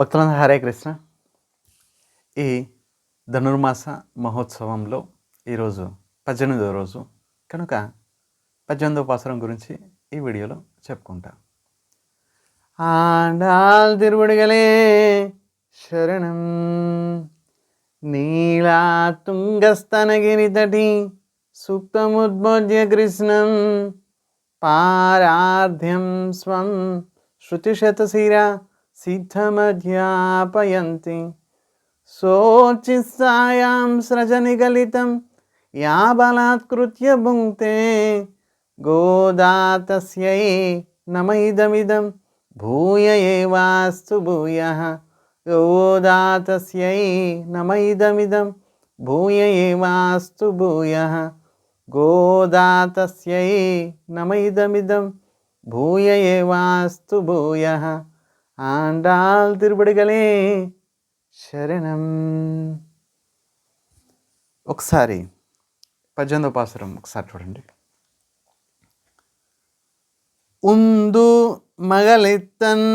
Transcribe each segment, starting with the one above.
భక్తులందరూ హరే కృష్ణ. ఈ ధనుర్మాస మహోత్సవంలో ఈరోజు పద్దెనిమిదో రోజు కనుక పద్దెనిమిదో పాసరం గురించి ఈ వీడియోలో చెప్పుకుంటా. ఆండాల్ తిరువడిగలే శరణం నీలా తుంగస్తనగిరి తటి సుప్తముద్బోధ్య కృష్ణం పారార్థ్యం స్వం శృతిశతశిరా సిద్ధమధ్యాపయంతి. శోచిస్సాయాం స్రజనిగలితం యా బలాత్కృత్య భుంక్తే గోదాతస్యై నమైదమిదం భూయ ఏవాస్తు భూయ గోదాతస్యై నమైదమిదం భూయ ఏవాస్తు భూయ గోదాతస్యై నమైదమిదం భూయ ఏవాస్తు భూయ. ఆండాల్ తిరుపడిగలే శరణం ఒకసారి పద్దెనిమిదో పాసురం ఒకసారి చూడండి ఉందు మగలిత్తన్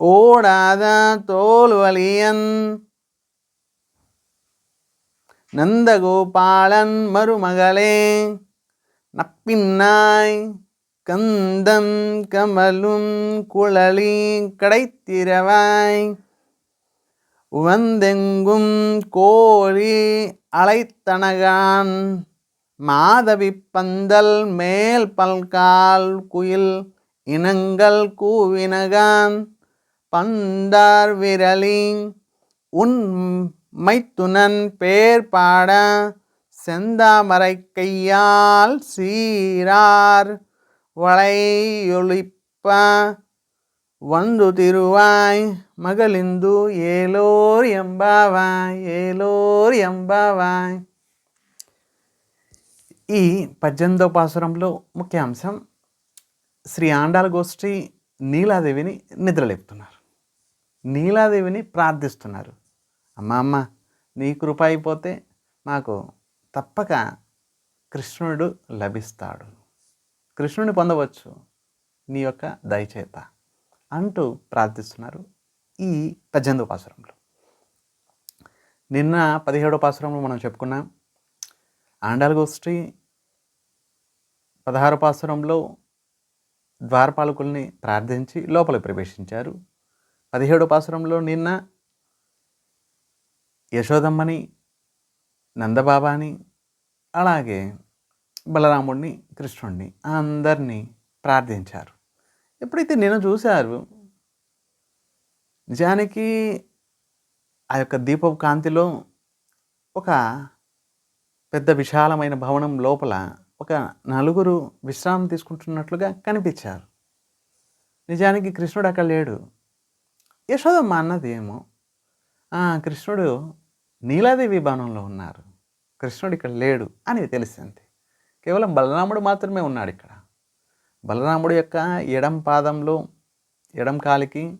ஓடாத தோல்வலியன் நந்தகோபாலன் மருமகளே நப்பின்னாய் கந்தம் கமலும் குழலி கடைத்திரவாய். உவந்தெங்கும் கோழி அலைத்தனகான். மாதவி பந்தல் மேல் பல்கால் குயில் இனங்கள் கூவினகான். பந்தார் விரலி உன் மைத்துனன் பேர் பாட செந்தாமரை கையால் சீரார். வளையொழிப்ப வந்து திருவாய் மகளிந்து ஏலோர் எம்பாவாய் ఏలోర్ ఎంబావాయ్ ఈ పద్దెనిమిదవ పాసురంలో ముఖ్య అంశం శ్రీ ఆండాల గోష్ఠి నీలాదేవిని నిద్రలేపుతున్నారు నీలాదేవిని ప్రార్థిస్తున్నారు అమ్మ అమ్మ నీ కృప అయిపోతే మాకు తప్పక కృష్ణుడు లభిస్తాడు కృష్ణుని పొందవచ్చు నీ యొక్క దయచేత అంటూ ప్రార్థిస్తున్నారు ఈ పద్దెనిమిదో పాసురంలో. నిన్న పదిహేడో పాసురంలో మనం చెప్పుకున్నాం ఆండాల గోష్ఠి పదహారు పాసురంలో ద్వారపాలకుల్ని ప్రార్థించి లోపలికి ప్రవేశించారు. పదిహేడవ పాసురంలో నిన్న యశోదమ్మని నందబాబాని అలాగే బలరాముడిని కృష్ణుడిని అందరినీ ప్రార్థించారు. ఎప్పుడైతే నిన్న చూశారు నిజానికి ఆ యొక్క దీపపు కాంతిలో ఒక పెద్ద విశాలమైన భవనం లోపల ఒక నలుగురు విశ్రాంతి తీసుకుంటున్నట్లుగా కనిపించారు. నిజానికి కృష్ణుడు అక్కడ లేడు. యశోదమ్మ అన్నది ఏమో "ఆ, కృష్ణుడు నీలాదేవి భవనంలో ఉన్నారు. కృష్ణుడు ఇక్కడ లేడు అని తెలిసింది. కేవలం బలరాముడు మాత్రమే ఉన్నాడు ఇక్కడ. బలరాముడు యొక్క ఎడం పాదంలో ఎడం కాలికి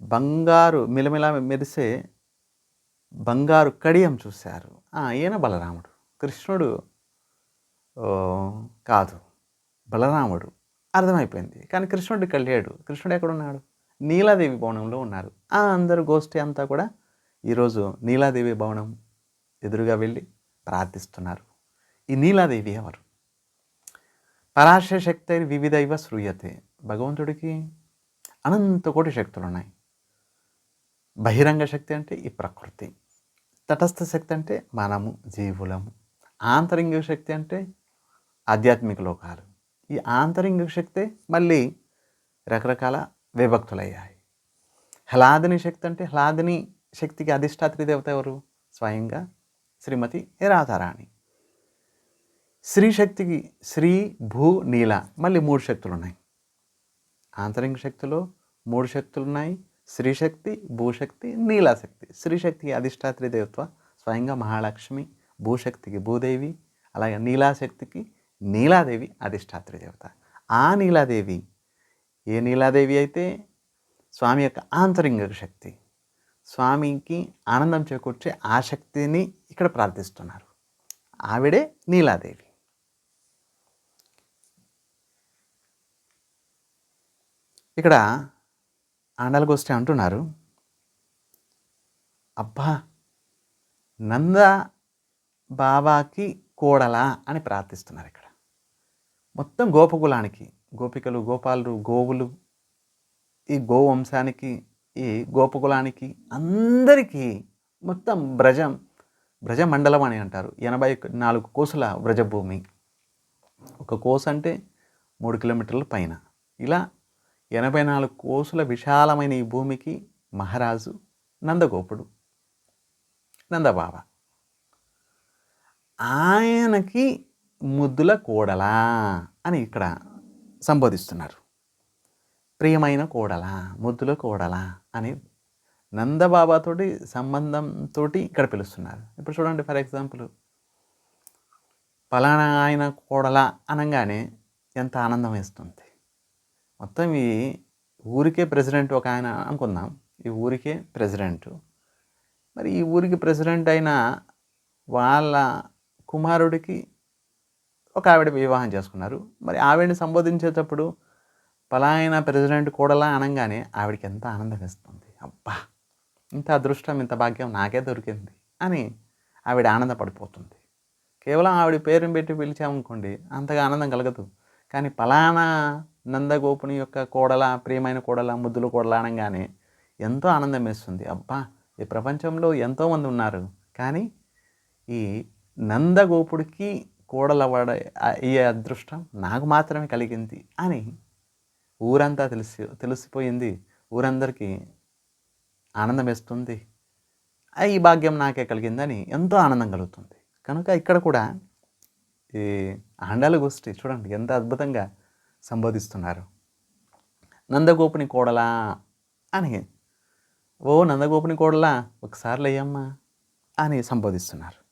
బంగారు మిలమిల మెరిసే బంగారు కడియం చూశారు. ఈయన బలరాముడు. కృష్ణుడు కాదు. బలరాముడు. అర్థమైపోయింది. కానీ కృష్ణుడు ఇక్కడ లేడు. కృష్ణుడు ఎక్కడున్నాడు? నీలాదేవి భవనంలో ఉన్నారు. ఆ అందరు గోష్ఠి అంతా కూడా ఈరోజు నీలాదేవి భవనం ఎదురుగా వెళ్ళి ప్రార్థిస్తున్నారు. ఈ నీలాదేవి ఎవరు? పరాశర శక్తి వివిధైవ శ్రూయతే. భగవంతుడికి అనంత కోటి శక్తులు ఉన్నాయి బహిరంగ శక్తి అంటే ఈ ప్రకృతి. తటస్థ శక్తి అంటే మనము జీవులము. ఆంతరింగిక శక్తి అంటే ఆధ్యాత్మిక లోకాలు. ఈ ఆంతరింగిక శక్తే మళ్ళీ రకరకాల విభక్తులయ్యాయి. హ్లాదిని శక్తి అంటే హ్లాదిని శక్తికి అధిష్టాత్రి దేవత ఎవరు? స్వయంగా శ్రీమతి రాధారాణి. శక్తికి శ్రీ భూ నీల మళ్ళీ మూడు శక్తులు ఉన్నాయి ఆంతరింగ శక్తిలో మూడు శక్తులు ఉన్నాయి శ్రీశక్తి భూశక్తి నీలాశక్తి శ్రీశక్తికి అధిష్టాత్రి దేవత్వ స్వయంగా మహాలక్ష్మి భూశక్తికి భూదేవి అలాగే నీలాశక్తికి నీలాదేవి అధిష్టాత్రి దేవత. ఆ నీలాదేవి ఏ నీలాదేవి అయితే? స్వామి యొక్క ఆంతరింగ శక్తి. స్వామికి ఆనందం చేకూర్చే ఆ శక్తిని ఇక్కడ ప్రార్థిస్తున్నారు. ఆవిడే నీలాదేవి. ఇక్కడ ఆండాలగోష్ఠి అంటున్నారు అబ్బా నంద బాబాకి కోడలా అని ప్రార్థిస్తున్నారు ఇక్కడ. మొత్తం గోపకులానికి గోపికలు గోపాలు గోవులు ఈ గోవంశానికి ఈ గోపకులానికి అందరికీ మొత్తం బ్రజం బ్రజమండలం అని అంటారు. ఎనభై నాలుగు కోసుల వ్రజభూమి ఒక కోసు అంటే మూడు కిలోమీటర్ల పైన. ఇలా ఎనభై నాలుగు కోసుల విశాలమైన ఈ భూమికి మహారాజు నందగోపుడు నందబాబ. ఆయనకి ముద్దుల కోడలా అని ఇక్కడ సంబోధిస్తున్నారు. ప్రియమైన కోడలా ముద్దుల కోడలా అని నందబాబాతోటి సంబంధంతో ఇక్కడ పిలుస్తున్నారు. ఇప్పుడు చూడండి ఫర్ ఎగ్జాంపుల్. పలానా ఆయన కోడలా అనగానే ఎంత ఆనందం వేస్తుంది. మొత్తం ఈ ఊరికే ప్రెసిడెంట్ ఒక ఆయన అనుకుందాం. ఈ ఊరికే ప్రెసిడెంట్. మరి ఈ ఊరికి ప్రెసిడెంట్ అయిన వాళ్ళ కుమారుడికి ఒక ఆవిడ వివాహం చేసుకున్నారు. మరి ఆవిడని సంబోధించేటప్పుడు పలాయన ప్రెసిడెంట్ కూడలా అనగానే ఆవిడకి ఎంత ఆనందం వేస్తుంది అబ్బా! ఇంత అదృష్టం ఇంత భాగ్యం నాకే దొరికింది అని ఆవిడ ఆనందపడిపోతుంది. కేవలం ఆవిడ పేరుని పెట్టి పిలిచామనుకోండి అంతగా ఆనందం కలగదు. కానీ పలానా నందగోపుని యొక్క కోడల ప్రియమైన కోడల ముద్దుల కోడల అనగానే ఎంతో ఆనందం వేస్తుంది. అబ్బా ఈ ప్రపంచంలో ఎంతోమంది ఉన్నారు. కానీ ఈ నందగోపుడికి కోడలవాడ ఈ అదృష్టం నాకు మాత్రమే కలిగింది అని ఊరంతా తెలిసి తెలిసిపోయింది. ఊరందరికీ ఆనందం వేస్తుంది. ఈ భాగ్యం నాకే కలిగిందని ఎంతో ఆనందం కలుగుతుంది. కనుక ఇక్కడ కూడా ఈ ఆండాల గోష్ఠి చూడండి ఎంత అద్భుతంగా సంబోధిస్తున్నారు. నందగోపుని కోడలా అని. ఓ నందగోపుని కోడలా ఒకసారి లేయమ్మా అని సంబోధిస్తున్నారు.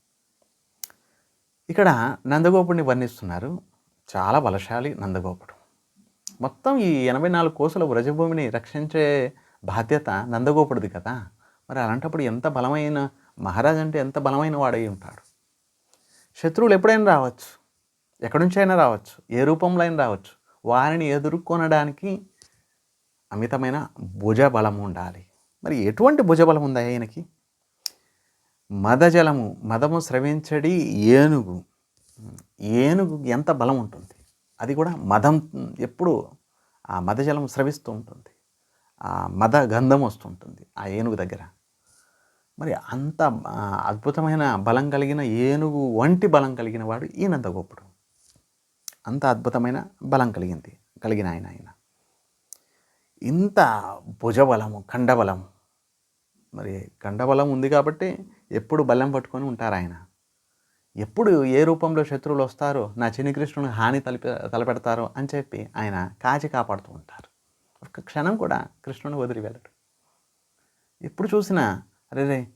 ఇక్కడ నందగోపుడిని వర్ణిస్తున్నారు. చాలా బలశాలి నందగోపుడు. మొత్తం ఈ ఎనభై నాలుగు కోసుల వ్రజభూమిని రక్షించే బాధ్యత నందగోపుడిది కదా. మరి అలాంటప్పుడు ఎంత బలమైన మహారాజ్ అంటే ఎంత బలమైన వాడై ఉంటాడు? శత్రువులు ఎప్పుడైనా రావచ్చు. ఎక్కడి నుంచి అయినా రావచ్చు. ఏ రూపంలో అయినా రావచ్చు. వారిని ఎదుర్కొనడానికి అమితమైన భుజబలం ఉండాలి. మరి ఎటువంటి భుజబలం ఉంది ఆయనకి? మదజలము మదము స్రవించడి ఏనుగు. ఏనుగు ఎంత బలం ఉంటుంది? అది కూడా మదం ఎప్పుడు ఆ మదజలం స్రవిస్తూ ఉంటుంది. ఆ మద గంధం వస్తుంటుంది ఆ ఏనుగు దగ్గర. మరి అంత అద్భుతమైన బలం కలిగిన ఏనుగు వంటి బలం కలిగిన వాడు ఈయనంత గొప్పడు అంత అద్భుతమైన బలం కలిగింది కలిగిన ఆయన ఆయన. ఇంత భుజబలము ఖండబలం. మరి కండబలం ఉంది కాబట్టి ఎప్పుడు బలం పట్టుకొని ఉంటారు ఆయన. ఎప్పుడు ఏ రూపంలో శత్రువులు వస్తారో నా చిన్ని కృష్ణుని హాని తలపె తలపెడతారో అని చెప్పి ఆయన కాచి కాపాడుతూ ఉంటారు. ఒక క్షణం కూడా కృష్ణుని వదిలి వెళ్ళడు. ఎప్పుడు చూసినా అరే రే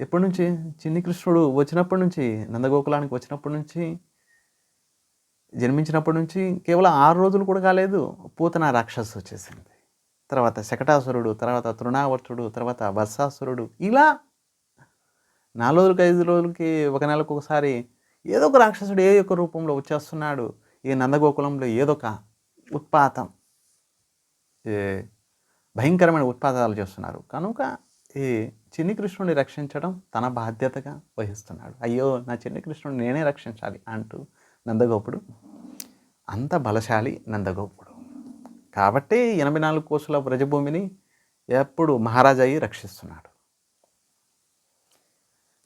ఎప్పటి నుంచి చిన్ని కృష్ణుడు వచ్చినప్పటి నుంచి నందగోకులానికి వచ్చినప్పటి నుంచి జన్మించినప్పటి నుంచి కేవలం ఆరు రోజులు కూడా కాలేదు పూతన రాక్షసు వచ్చేసింది. తర్వాత శకటాసురుడు తర్వాత తృణావర్తుడు తర్వాత వర్షాసురుడు ఇలా నాలుగు రోజులకి ఐదు రోజులకి ఒక నెలకు ఒకసారి ఏదో ఒక రాక్షసుడు ఏ యొక్క రూపంలో వచ్చేస్తున్నాడు ఈ నందగోకులంలో ఏదో ఒక ఉత్పాతం భయంకరమైన ఉత్పాతాలు చేస్తున్నారు. కనుక ఈ చిన్ని కృష్ణుడిని రక్షించడం తన బాధ్యతగా వహిస్తున్నాడు. అయ్యో నా చిన్ని కృష్ణుడిని నేనే రక్షించాలి అంటూ నందగోపుడు. అంత బలశాలి నందగోపుడు. కాబట్టి ఎనభై నాలుగు కోసుల వ్రజభూమిని ఎప్పుడు మహారాజయ్యి రక్షిస్తున్నాడు.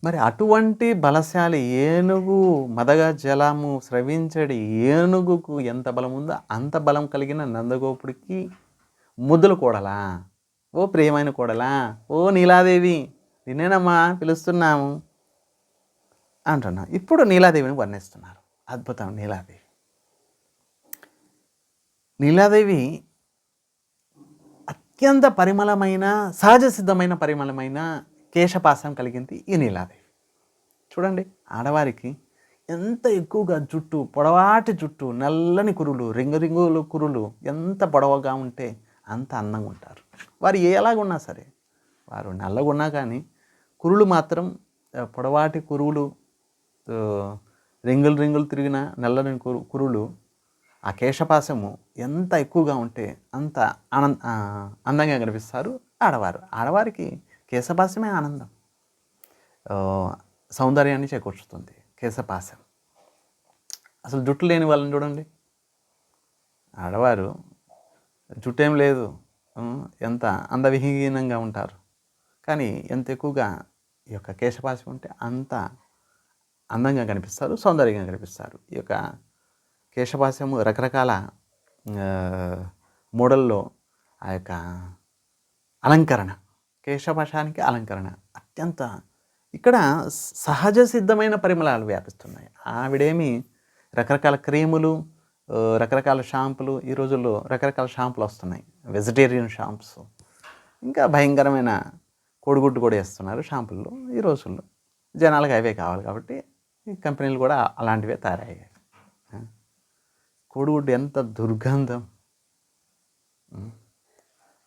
మరి అటువంటి బలశాలి ఏనుగు మదగ జలము స్రవించడి ఏనుగుకు ఎంత బలం ఉందో అంత బలం కలిగిన నందగోపుడికి ముద్దులు కూడలా ఓ ప్రియమైన కూడలా ఓ నీలాదేవి నిన్నేనమ్మా పిలుస్తున్నాము అంటున్నా ఇప్పుడు నీలాదేవిని వర్ణిస్తున్నారు. అద్భుతం నీలాదేవి. నీలాదేవి అత్యంత పరిమళమైన సహజ సిద్ధమైన పరిమళమైన కేశపాసం కలిగింది ఈ నీలాదేవి. చూడండి ఆడవారికి ఎంత ఎక్కువగా జుట్టు పొడవాటి జుట్టు నల్లని కురులు రింగు రింగులు కురులు ఎంత పొడవగా ఉంటే అంత అందంగా ఉంటారు. వారు ఎలాగున్నా సరే వారు నల్లగున్నా కానీ కురులు మాత్రం పొడవాటి కురువులు రింగులు రింగులు తిరిగిన నల్లని కురు కురులు ఆ కేశపాశము ఎంత ఎక్కువగా ఉంటే అంత ఆనంద అందంగా కనిపిస్తారు ఆడవారు. ఆడవారికి కేశపాశమే ఆనందం. సౌందర్యాన్ని చేకూర్చుతుంది కేశపాశం. అసలు జుట్టు లేని వాళ్ళని చూడండి. ఆడవారు జుట్టు ఏం లేదు ఎంత అందవిహీనంగా ఉంటారు. కానీ ఎంత ఎక్కువగా ఈ యొక్క కేశపాశం ఉంటే అంత అందంగా కనిపిస్తారు సౌందర్యంగా కనిపిస్తారు. ఈ యొక్క కేశభాస్యము రకరకాల మోడల్లో ఆ యొక్క అలంకరణ కేశభాషానికి అలంకరణ అత్యంత ఇక్కడ సహజ సిద్ధమైన పరిమళాలు వ్యాపిస్తున్నాయి. ఆవిడేమి రకరకాల క్రీములు రకరకాల షాంపులు ఈ రోజుల్లో రకరకాల షాంపులు వస్తున్నాయి. వెజిటేరియన్ షాంప్స్ ఇంకా భయంకరమైన కోడిగుడ్డు కూడా వేస్తున్నారు షాంపుల్లో ఈ రోజుల్లో. జనాలకు అవే కావాలి కాబట్టి కంపెనీలు కూడా అలాంటివే తయారయ్యాయి. కోడిగుడ్డు ఎంత దుర్గంధం.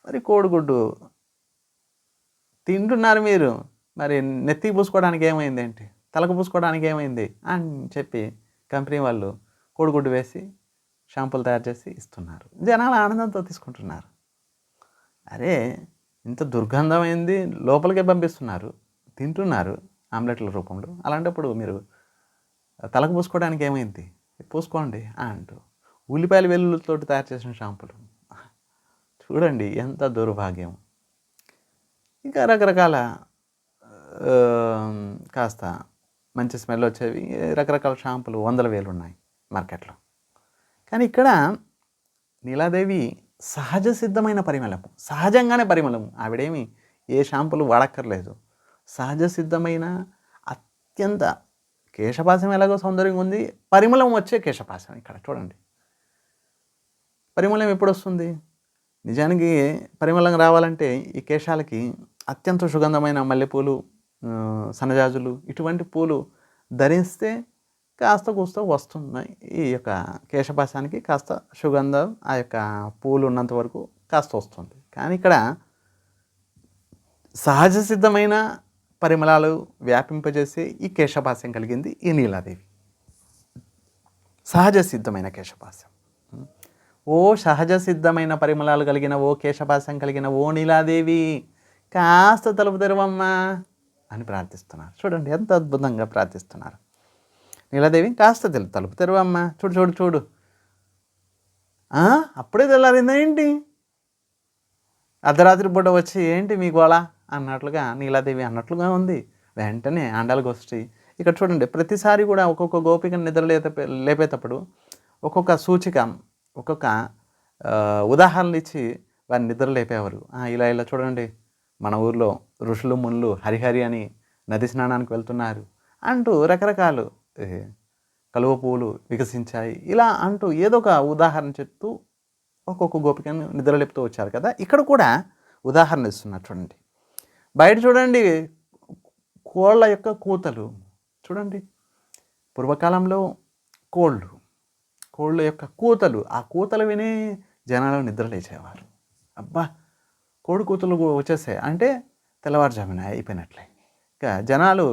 మరి కోడిగుడ్డు తింటున్నారు మీరు. మరి నెత్తికి పూసుకోవడానికి ఏమైంది ఏంటి? తలకు పూసుకోవడానికి ఏమైంది అని చెప్పి కంపెనీ వాళ్ళు కోడిగుడ్డు వేసి షాంపులు తయారు చేసి ఇస్తున్నారు. జనాలు ఆనందంతో తీసుకుంటున్నారు. అరే ఇంత దుర్గంధమైంది లోపలికే పంపిస్తున్నారు తింటున్నారు ఆమ్లెట్ల రూపంలో. అలాంటప్పుడు మీరు తలకు పూసుకోవడానికి ఏమైంది? పూసుకోండి అంటూ ఉల్లిపాయల వెల్లుల్లితో తయారు చేసిన షాంపులు. చూడండి ఎంత దౌర్భాగ్యం. ఇంకా రకరకాల కాస్త మంచి స్మెల్ వచ్చేవి. రకరకాల షాంపులు వందల వేలు ఉన్నాయి మార్కెట్లో. కానీ ఇక్కడ నీలాదేవి సహజ సిద్ధమైన పరిమళము సహజంగానే పరిమళము ఆవిడేమి ఏ షాంపులు వాడక్కర్లేదు. సహజ సిద్ధమైన అత్యంత కేశపాసం ఎలాగో సౌందర్యంగా ఉంది. పరిమళం వచ్చే కేశపాసం ఇక్కడ చూడండి. పరిమళం ఎప్పుడు వస్తుంది? నిజానికి పరిమళం రావాలంటే ఈ కేశాలకి అత్యంత సుగంధమైన మల్లెపూలు సన్నజాజులు ఇటువంటి పూలు ధరిస్తే కాస్త కూస్త వస్తున్నాయి. ఈ యొక్క కేశపాశానికి కాస్త సుగంధం ఆ యొక్క పూలు ఉన్నంత వరకు కాస్త వస్తుంది. కానీ ఇక్కడ సహజ సిద్ధమైన పరిమళాలు వ్యాపింపజేసే ఈ కేశభాస్యం కలిగింది ఈ నీలాదేవి. సహజ సిద్ధమైన కేశభాస్యం ఓ సహజ సిద్ధమైన పరిమళాలు కలిగిన ఓ కేశభాస్యం కలిగిన ఓ నీలాదేవి. కాస్త తలుపు తెరవమ్మా అని ప్రార్థిస్తున్నారు. చూడండి ఎంత అద్భుతంగా ప్రార్థిస్తున్నారు. నీలాదేవి కాస్త తెలు తలుపు తెరవమ్మా. చూడు చూడు చూడు. ఆ, అప్పుడే తెల్లారిందా ఏంటి? అర్ధరాత్రి పూట వచ్చి ఏంటి మీ గోళ అన్నట్లుగా నీలాదేవి అన్నట్లుగా ఉంది. వెంటనే ఆండాల గోష్ఠి ఇక్కడ చూడండి ప్రతిసారి కూడా ఒక్కొక్క గోపికను నిద్ర లేపేటప్పుడు ఒక్కొక్క సూచిక ఒక్కొక్క ఉదాహరణలు ఇచ్చి వారిని నిద్ర లేపేవారు. ఇలా ఇలా చూడండి మన ఊర్లో ఋషులు మున్లు హరిహరి అని నది స్నానానికి వెళ్తున్నారు అంటూ రకరకాలు కలువ పువ్వులు వికసించాయి. ఇలా అంటూ ఏదో ఒక ఉదాహరణ చెప్తూ ఒక్కొక్క గోపికను నిద్రలేపుతూ వచ్చారు కదా. ఇక్కడ కూడా ఉదాహరణ ఇస్తున్నారు చూడండి. బయట చూడండి కోళ్ళ యొక్క కూతలు. చూడండి పూర్వకాలంలో కోళ్ళు కోళ్ళ యొక్క కూతలు ఆ కూతలు విని జనాలు నిద్రలేచేవారు అబ్బా కోడి కూతలు వచ్చేసాయి. అంటే తెల్లవారుజామున అయిపోయినట్లే. ఇంకా జనాలు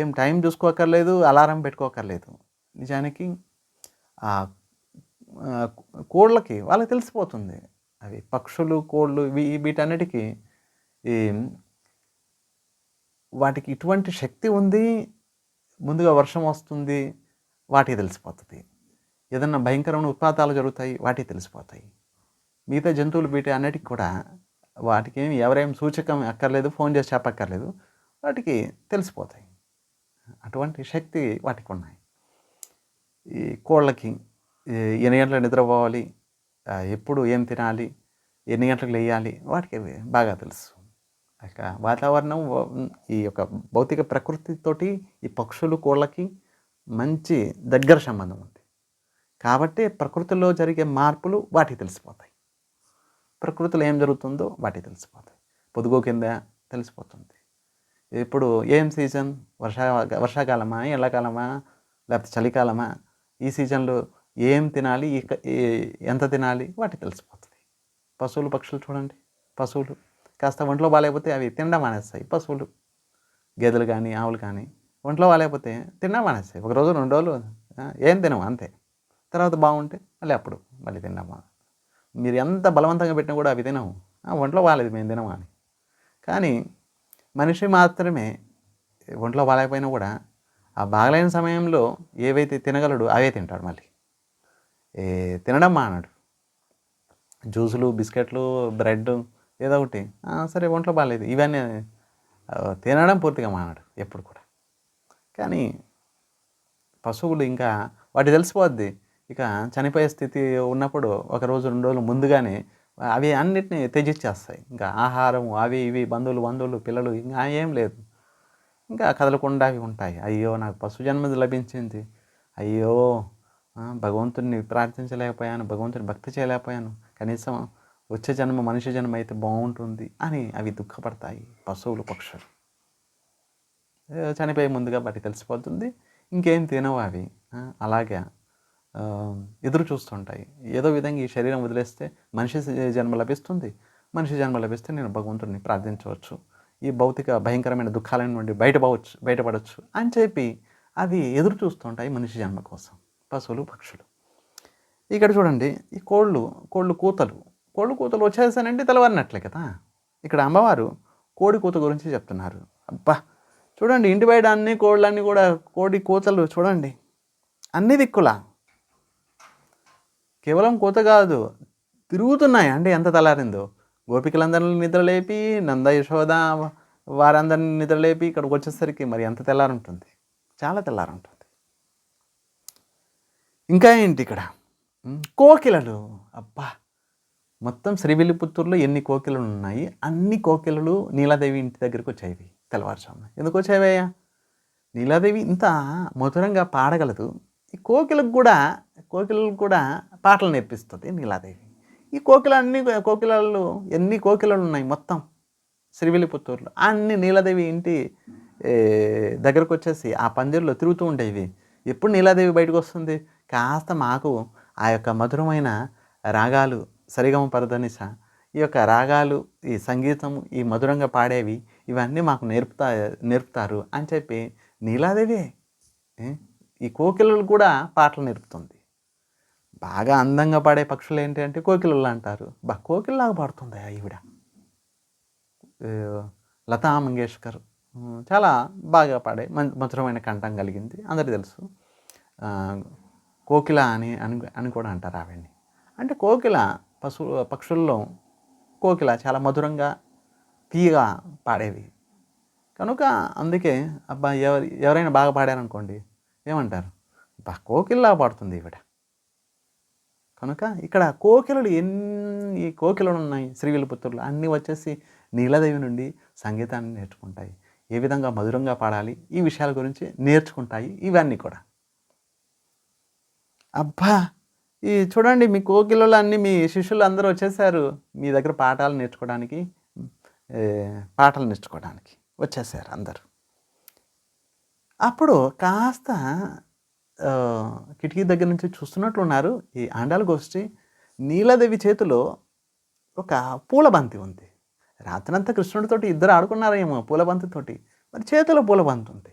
ఏం టైం చూసుకోకర్లేదు అలారం పెట్టుకోకర్లేదు. నిజానికి ఆ ఆ, కోళ్ళకి వాళ్ళకి తెలిసిపోతుంది. అవి పక్షులు కోళ్ళు ఇవి వీటన్నిటికీ ఈ వాటికి ఇటువంటి శక్తి ఉంది ముందుగా వర్షం వస్తుంది వాటికి తెలిసిపోతుంది. ఏదన్నా భయంకరమైన ఉత్పాతాలు జరుగుతాయి వాటికి తెలిసిపోతాయి. మిగతా జంతువులు వీటి అన్నిటికి కూడా వాటికి ఏమి ఎవరేం సూచకం అక్కర్లేదు ఫోన్ చేసి చెప్పక్కర్లేదు వాటికి తెలిసిపోతాయి. అటువంటి శక్తి వాటికి ఉన్నాయి. ఈ కోళ్ళకి ఎన్ని గంటలకు నిద్రపోవాలి ఎప్పుడు ఏం తినాలి ఎన్ని గంటలకు లేయాలి వాటికి బాగా తెలుసు. వాతావరణం ఈ యొక్క భౌతిక ప్రకృతితోటి ఈ పక్షులు కోళ్ళకి మంచి దగ్గర సంబంధం ఉంది. కాబట్టి ప్రకృతిలో జరిగే మార్పులు వాటికి తెలిసిపోతాయి. ప్రకృతిలో ఏం జరుగుతుందో వాటికి తెలిసిపోతాయి. పొదుగు కింద తెలిసిపోతుంది. ఇప్పుడు ఏం సీజన్? వర్షా వర్షాకాలమా ఎండాకాలమా లేకపోతే చలికాలమా? ఈ సీజన్లో ఏం తినాలి? ఈ- ఎంత తినాలి? వాటికి తెలిసిపోతుంది. పశువులు పక్షులు చూడండి. పశువులు కాస్త ఒంట్లో బాగాలేకపోతే అవి తినడం మానేస్తాయి. పశువులు గేదెలు కానీ ఆవులు కానీ ఒంట్లో బాగాలేకపోతే తినడం మానేస్తాయి. ఒక రోజు రెండు రోజులు ఏం తినము అంతే. తర్వాత బాగుంటే మళ్ళీ అప్పుడు మళ్ళీ తిన్నామా మీరు ఎంత బలవంతంగా పెట్టినా కూడా అవి తినము. "ఆ, ఒంట్లో బాగాలేదు మేము తినమా అని. కానీ మనిషి మాత్రమే ఒంట్లో బాగాలేకపోయినా కూడా ఆ బాగలేని సమయంలో ఏవైతే తినగలడు అవే తింటాడు మళ్ళీ. ఏ తినడం మానడు. జ్యూసులు బిస్కెట్లు బ్రెడ్ ఏదో ఒకటి. సరే ఒంట్లో బాగాలేదు ఇవన్నీ తినడం పూర్తిగా మానడు ఎప్పుడు కూడా. కానీ పశువులు ఇంకా వాటి తెలిసిపోద్ది. ఇక చనిపోయే స్థితి ఉన్నప్పుడు ఒక రోజు రెండు రోజులు ముందుగానే అవి అన్నిటిని త్యజించేస్తాయి. ఇంకా ఆహారం అవి ఇవి బంధువులు బంధువులు పిల్లలు ఇంకా ఏం లేదు. ఇంకా కదలకుండా అవి ఉంటాయి. అయ్యో నాకు పశు జన్మ లభించింది. అయ్యో భగవంతుడిని ప్రార్థించలేకపోయాను భగవంతుని భక్తి చేయలేకపోయాను. కనీసం వచ్చే జన్మ మనిషి జన్మ అయితే బాగుంటుంది అని అవి దుఃఖపడతాయి పశువులు పక్షులు. చనిపోయే ముందుగా బట్టి తెలిసిపోతుంది. ఇంకేం తినవు అవి. అలాగే ఎదురు చూస్తుంటాయి. ఏదో విధంగా ఈ శరీరం వదిలేస్తే మనిషి జన్మ లభిస్తుంది. మనిషి జన్మ లభిస్తే నేను భగవంతుడిని ప్రార్థించవచ్చు. ఈ భౌతిక భయంకరమైన దుఃఖాల నుండి బయటపడవచ్చు బయటపడవచ్చు అని చెప్పి అవి ఎదురు చూస్తుంటాయి మనిషి జన్మ కోసం పశువులు పక్షులు. ఇక్కడ చూడండి ఈ కోళ్ళు కోళ్ళు కూతలు. కోళ్ళు కూతలు వచ్చేసానంటే తెలవరినట్లే కదా? ఇక్కడ అమ్మవారు కోడి కూత గురించి చెప్తున్నారు. అబ్బా! చూడండి ఇంటి బయట అన్ని కోళ్ళన్నీ కూడా కోడి కూతలు చూడండి. అన్ని దిక్కులా. కేవలం కూత కాదు తిరుగుతున్నాయి. అంటే ఎంత తలారిందో. గోపికలందరినీ నిద్రలేపి నంద యశోద వారందరిని నిద్రలేపి ఇక్కడికి వచ్చేసరికి మరి ఎంత తెల్లారుంటుంది? చాలా తెల్లారుంటుంది. ఇంకా ఏంటి ఇక్కడ? కోకిలలు. అబ్బా! మొత్తం శ్రీవిల్లిపుత్తూరులో ఎన్ని కోకిలలు ఉన్నాయి? అన్ని కోకిలలు నీలాదేవి ఇంటి దగ్గరికి వచ్చేవి తెల్లవారుజామున. ఎందుకు వచ్చేవయ్యా? నీలాదేవి ఇంత మధురంగా పాడగలదు. ఈ కోకిలకు కూడా కోకిలకు కూడా పాటలు నేర్పిస్తుంది నీలాదేవి. ఈ కోకిల అన్ని కోకిలలు ఎన్ని కోకిలలు ఉన్నాయి మొత్తం శ్రీవిల్లిపుత్తూరులో అన్ని నీలాదేవి ఇంటి దగ్గరకు వచ్చేసి ఆ పందిరిలో తిరుగుతూ ఉండేవి. ఎప్పుడు నీలాదేవి బయటకు వస్తుంది? కాస్త మాకు ఆ యొక్క మధురమైన రాగాలు సరిగమ పరదనిస ఈ యొక్క రాగాలు ఈ సంగీతం ఈ మధురంగా పాడేవి ఇవన్నీ మాకు నేర్పుతా నేర్పుతారు అని చెప్పి నీలాదేవి ఈ కోకిలలు కూడా పాటలు నేర్పుతుంది. బాగా అందంగా పాడే పక్షులు ఏంటి అంటే కోకిలలు అంటారు. బా కోకిలలాగా పాడుతుంది ఈవిడ? లతా మంగేష్కర్ చాలా బాగా పాడే మం- మధురమైన కంఠం కలిగింది అందరికీ తెలుసు. కోకిల అని అని అని కూడా అంటారు ఆవిడ్ని. అంటే కోకిల పశు పక్షుల్లో కోకిల చాలా మధురంగా తీయగా పాడేవి. కనుక అందుకే అబ్బా ఎవరు ఎవరైనా బాగా పాడారనుకోండి ఏమంటారు? అబ్బా కోకిల్లా పాడుతుంది ఈవిడ. కనుక ఇక్కడ కోకిలలు ఎన్ని కోకిలలు ఉన్నాయి శ్రీవిల్లిపుత్తూరులో అన్నీ వచ్చేసి నీలదేవి నుండి సంగీతాన్ని నేర్చుకుంటాయి. ఏ విధంగా మధురంగా పాడాలి ఈ విషయాల గురించి నేర్చుకుంటాయి ఇవన్నీ కూడా. అబ్బా! ఈ చూడండి మీ కోకిలలో అన్ని మీ శిష్యులు అందరూ వచ్చేసారు. మీ దగ్గర పాఠాలు నేర్చుకోవడానికి పాటలు నేర్చుకోవడానికి వచ్చేసారు అందరూ. అప్పుడు కాస్త కిటికీ దగ్గర నుంచి చూస్తున్నట్లున్నారు ఈ ఆండాల గోష్ఠి. నీలదేవి చేతిలో ఒక పూలబంతి ఉంది. రాత్రంతా కృష్ణుడితోటి ఇద్దరు ఆడుకున్నారేమో పూలబంతితోటి. మరి చేతిలో పూలబంతి ఉంది.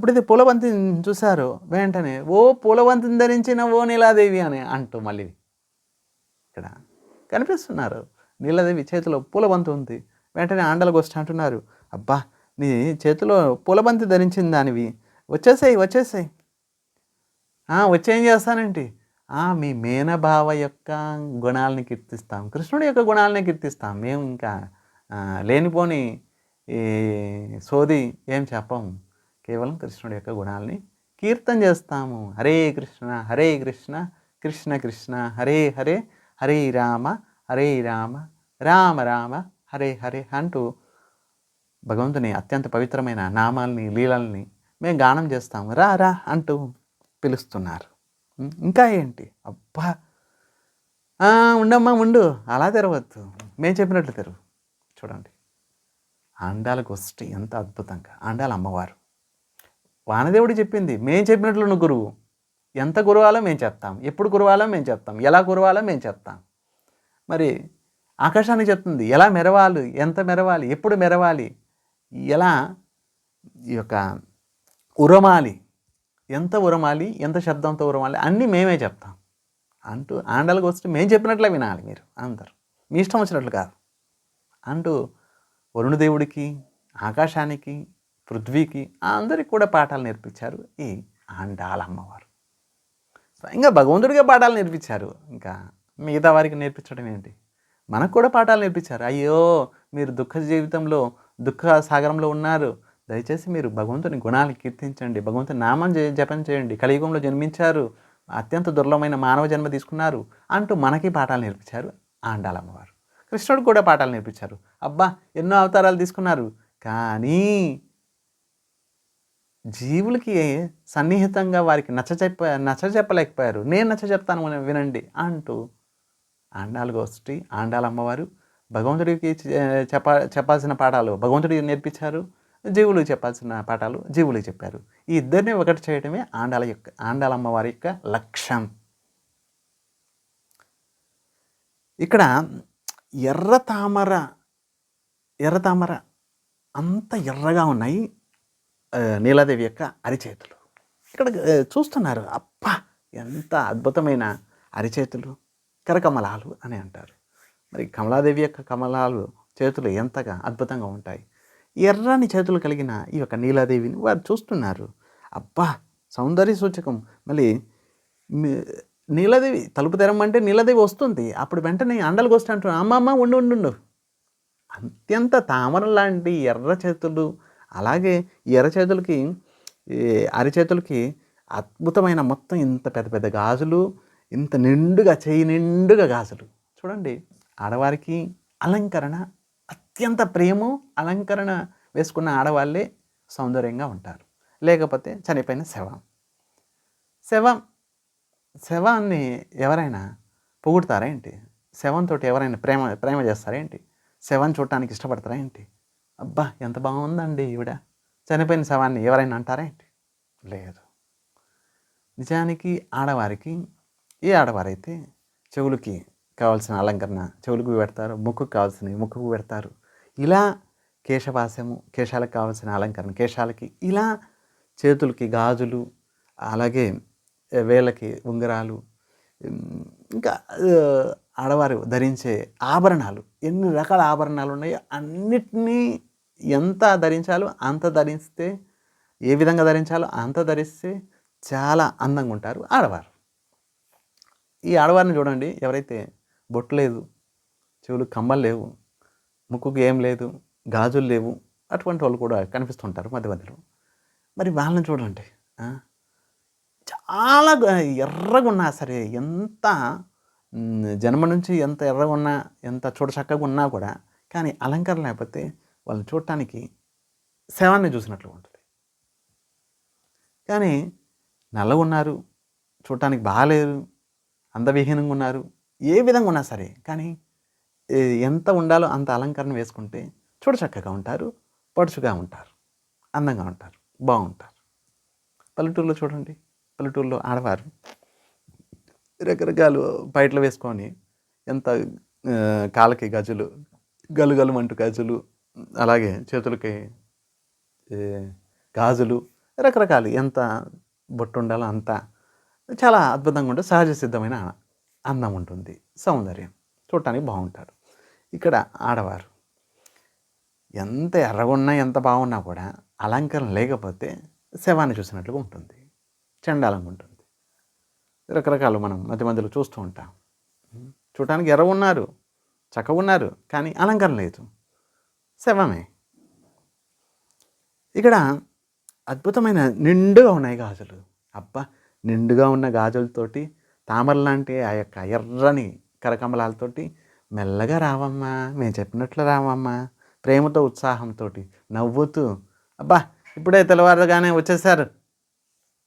ఇప్పుడు ఇది పూలబంతి చూశారు వెంటనే ఓ పూలబంతిని ధరించిన ఓ నీలాదేవి అని అంటూ మళ్ళీ ఇక్కడ కనిపిస్తున్నారు. నీలాదేవి చేతిలో పూలబంతి ఉంది. వెంటనే ఆండలకు వస్తా అంటున్నారు అబ్బా నీ చేతిలో పూలబంతి ధరించిన దానివి. వచ్చేసాయి వచ్చేసాయి. వచ్చేం చేస్తానంటే? మీ మేనభావ యొక్క గుణాలని కీర్తిస్తాం. కృష్ణుడి యొక్క గుణాలని కీర్తిస్తాం. మేము ఇంకా లేనిపోని ఈ సోది ఏం చెప్పము కేవలం కృష్ణుడి యొక్క గుణాలని కీర్తన చేస్తాము. హరే కృష్ణ హరే కృష్ణ కృష్ణ కృష్ణ హరే హరే హరే రామ హరే రామ రామ రామ హరే హరే అంటూ భగవంతుని అత్యంత పవిత్రమైన నామాల్ని లీలల్ని మేము గానం చేస్తాము. రా రా అంటూ పిలుస్తున్నారు. ఇంకా ఏంటి? అబ్బా! ఉండమ్మా ఉండు. అలా తెరవద్దు. మేము చెప్పినట్లు తెరువు. చూడండి. ఆండాల గోష్ఠి ఎంత అద్భుతంగా. ఆండాల అమ్మవారు. వానదేవుడు చెప్పింది మేము చెప్పినట్లు నువ్వు గురువు. ఎంత గురువాలో మేము చెప్తాం. ఎప్పుడు గురువాలో మేము చెప్తాం. ఎలా గురువాలో మేము చెప్తాం. మరి ఆకాశానికి చెప్తుంది ఎలా మెరవాలి? ఎంత మెరవాలి? ఎప్పుడు మెరవాలి? ఎలా ఈ యొక్క ఉరమాలి? ఎంత ఉరమాలి? ఎంత శబ్దంతో ఉరమాలి? అన్నీ మేమే చెప్తాం. అంటూ ఆండాలకు వస్తే మేము చెప్పినట్లే వినాలి మీరు అందరు. మీ ఇష్టం వచ్చినట్లు కాదు. అంటూ వరుణదేవుడికి ఆకాశానికి పృథ్వీకి అందరికి కూడా పాఠాలు నేర్పించారు ఈ ఆండాల అమ్మవారు. స్వయంగా భగవంతుడిగా పాఠాలు నేర్పించారు. ఇంకా మిగతా వారికి నేర్పించడం ఏంటి? మనకు కూడా పాఠాలు నేర్పించారు. అయ్యో మీరు దుఃఖ జీవితంలో దుఃఖ సాగరంలో ఉన్నారు. దయచేసి మీరు భగవంతుని గుణాలు కీర్తించండి. భగవంతుని నామం జ- జపం చేయండి. కలియుగంలో జన్మించారు. అత్యంత దుర్లభమైన మానవ జన్మ తీసుకున్నారు అంటూ మనకి పాఠాలు నేర్పించారు ఆండాలమ్మవారు కృష్ణుడు కూడా పాఠాలు నేర్పించారు. అబ్బా ఎన్నో అవతారాలు తీసుకున్నారు. కానీ జీవులకి సన్నిహితంగా వారికి నచ్చ చెప్ప నచ్చ చెప్పలేకపోయారు. నేను నచ్చ చెప్తాను అని వినండి అంటూ ఆండాల గోష్ఠి ఆండాల అమ్మవారు భగవంతుడికి చెప్ప చెప్పాల్సిన పాఠాలు భగవంతుడికి నేర్పించారు? జీవులు చెప్పాల్సిన పాఠాలు జీవులు చెప్పారు. ఈ ఇద్దరిని ఒకటి చేయడమే ఆండాల యొక్క ఆండాల అమ్మవారి యొక్క లక్ష్యం. ఇక్కడ ఎర్ర తామర ఎర్ర తామర అంత ఎర్రగా ఉన్నాయి. నీలాదేవి యొక్క అరిచేతులు. ఇక్కడ చూస్తున్నారు అప్ప ఎంత అద్భుతమైన అరిచేతులు కరకమలాలు అని అంటారు. మరి కమలాదేవి యొక్క కమలాలు చేతులు ఎంతగా అద్భుతంగా ఉంటాయి. ఎర్రని చేతులు కలిగిన ఈ యొక్క నీలాదేవిని వారు చూస్తున్నారు. అబ్బా సౌందర్య సూచకం. మళ్ళీ నీలదేవి తలుపు తెరమంటే నీలదేవి వస్తుంది. అప్పుడు వెంటనే అండలు వస్తే అంటున్నారు అమ్మ అమ్మ ఉండు ఉండు ఉండు. అత్యంత తామర లాంటి ఎర్ర చేతులు అలాగే ఈ ఎర్ర ఈ అరిచేతులకి అద్భుతమైన మొత్తం ఇంత పెద్ద పెద్ద గాజులు ఇంత నిండుగా చేయి నిండుగా గాజులు. చూడండి ఆడవారికి అలంకరణ అత్యంత ప్రేమ అలంకరణ వేసుకున్న ఆడవాళ్ళే సౌందర్యంగా ఉంటారు. లేకపోతే చనిపోయిన శవం. శవం శవాన్ని ఎవరైనా పొగుడతారా ఏంటి? శవంతో ఎవరైనా ప్రేమ ప్రేమ చేస్తారా ఏంటి? శవం చూడటానికి ఇష్టపడతారా ఏంటి? అబ్బా ఎంత బాగుందండి ఈవిడ. చనిపోయిన శవాన్ని ఎవరైనా అంటారా ఏంటి? లేదు. నిజానికి ఆడవారికి ఏ ఆడవారైతే చెవులకి కావాల్సిన అలంకరణ చెవులకు పెడతారు ముక్కుకు కావాల్సినవి ముక్కుకు పెడతారు ఇలా కేశవాసము కేశాలకు కావాల్సిన అలంకరణ కేశాలకి ఇలా చేతులకి గాజులు అలాగే వేళ్ళకి ఉంగరాలు ఇంకా ఆడవారు ధరించే ఆభరణాలు ఎన్ని రకాల ఆభరణాలు ఉన్నాయో అన్నిటినీ ఎంత ధరించాలో అంత ధరిస్తే ఏ విధంగా ధరించాలో అంత ధరిస్తే చాలా అందంగా ఉంటారు ఆడవారు. ఈ ఆడవారిని చూడండి ఎవరైతే బొట్టు లేదు చెవులు కమ్మలు లేవు ముక్కుకి ఏం లేదు గాజులు లేవు అటువంటి వాళ్ళు కూడా కనిపిస్తుంటారు మధ్య మధ్యలో. మరి వాళ్ళని చూడండి చాలా ఎర్రగా ఉన్నా సరే ఎంత జన్మ నుంచి ఎంత ఎర్రగా ఉన్నా ఎంత చూడ చక్కగా ఉన్నా కూడా కానీ అలంకరణ లేకపోతే వాళ్ళని చూడటానికి శవాన్ని చూసినట్లు ఉంటుంది. కానీ నల్లగా ఉన్నారు చూడటానికి బాగాలేరు అందవిహీనంగా ఉన్నారు ఏ విధంగా ఉన్నా సరే కానీ ఎంత ఉండాలో అంత అలంకరణ వేసుకుంటే చూడచక్కగా ఉంటారు పడుచుగా ఉంటారు అందంగా ఉంటారు బాగుంటారు. పల్లెటూరులో చూడండి పల్లెటూరులో ఆడవారు రకరకాలు బయటలు వేసుకొని ఎంత కాళ్ళకి గజులు గలుగలు అంటూ గజులు అలాగే చేతులకి గాజులు రకరకాలు ఎంత బొట్టు ఉండాలో అంత చాలా అద్భుతంగా ఉంటుంది సహజ సిద్ధమైన అందం ఉంటుంది సౌందర్యం. చూడటానికి బాగుంటారు. ఇక్కడ ఆడవారు ఎంత ఎర్రగున్నా ఎంత బాగున్నా కూడా అలంకరణ లేకపోతే శవాన్ని చూసినట్లుగా ఉంటుంది చండాలంగా ఉంటుంది. రకరకాలు మనం మధ్య మధ్యలో చూస్తూ ఉంటాం. చూడటానికి ఎర్ర ఉన్నారు చక్కగా ఉన్నారు కానీ అలంకరణ లేదు. శవమే. ఇక్కడ అద్భుతమైన నిండుగా ఉన్నాయి గాజులు. అబ్బా నిండుగా ఉన్న గాజులతోటి తామరలాంటి ఆ యొక్క ఎర్రని కరకమలాలతోటి మెల్లగా రావమ్మా మేము చెప్పినట్లు రావమ్మా ప్రేమతో ఉత్సాహంతో నవ్వుతూ అబ్బా ఇప్పుడే తెల్లవారుగానే వచ్చేసారు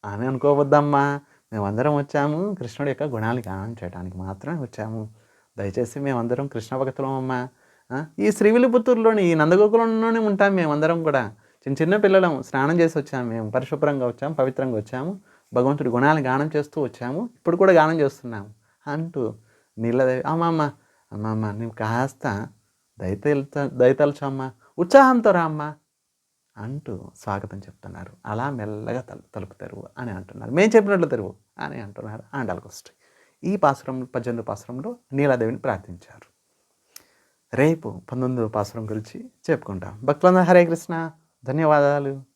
అని అనుకోవద్దమ్మా. మేమందరం వచ్చాము కృష్ణుడి యొక్క గుణాలు గానం చేయడానికి మాత్రమే వచ్చాము. దయచేసి మేమందరం కృష్ణ భక్తులం అమ్మా ఈ శ్రీవిలిపుత్తూరులోని ఈ నందగోకులంలోనే ఉంటాం మేము అందరం కూడా. చిన్న చిన్న పిల్లలం స్నానం చేసి వచ్చాము మేము పరిశుభ్రంగా వచ్చాము పవిత్రంగా వచ్చాము భగవంతుడి గుణాలు గానం చేస్తూ వచ్చాము ఇప్పుడు కూడా గానం చేస్తున్నాము అంటూ నీళ్ళదేవి అమ్మమ్మ అమ్మమ్మ నువ్వు కాస్త దయతెల్త దయతలచమ్మ ఉత్సాహంతో రా అమ్మా అంటూ స్వాగతం చెప్తున్నారు. అలా మెల్లగా తలు తలుపు తెరువు అని అంటున్నారు. మేము చెప్పినట్లు తెరువు అని అంటున్నారు ఆండాలకు వస్తాయి ఈ పాసురం పద్దెనిమిది పాసురంలో నీలాదేవిని ప్రార్థించారు. రేపు పంతొమ్మిదవ పాసురం గురించి చెప్పుకుంటాం. భక్తులందరూ హరే కృష్ణ. ధన్యవాదాలు.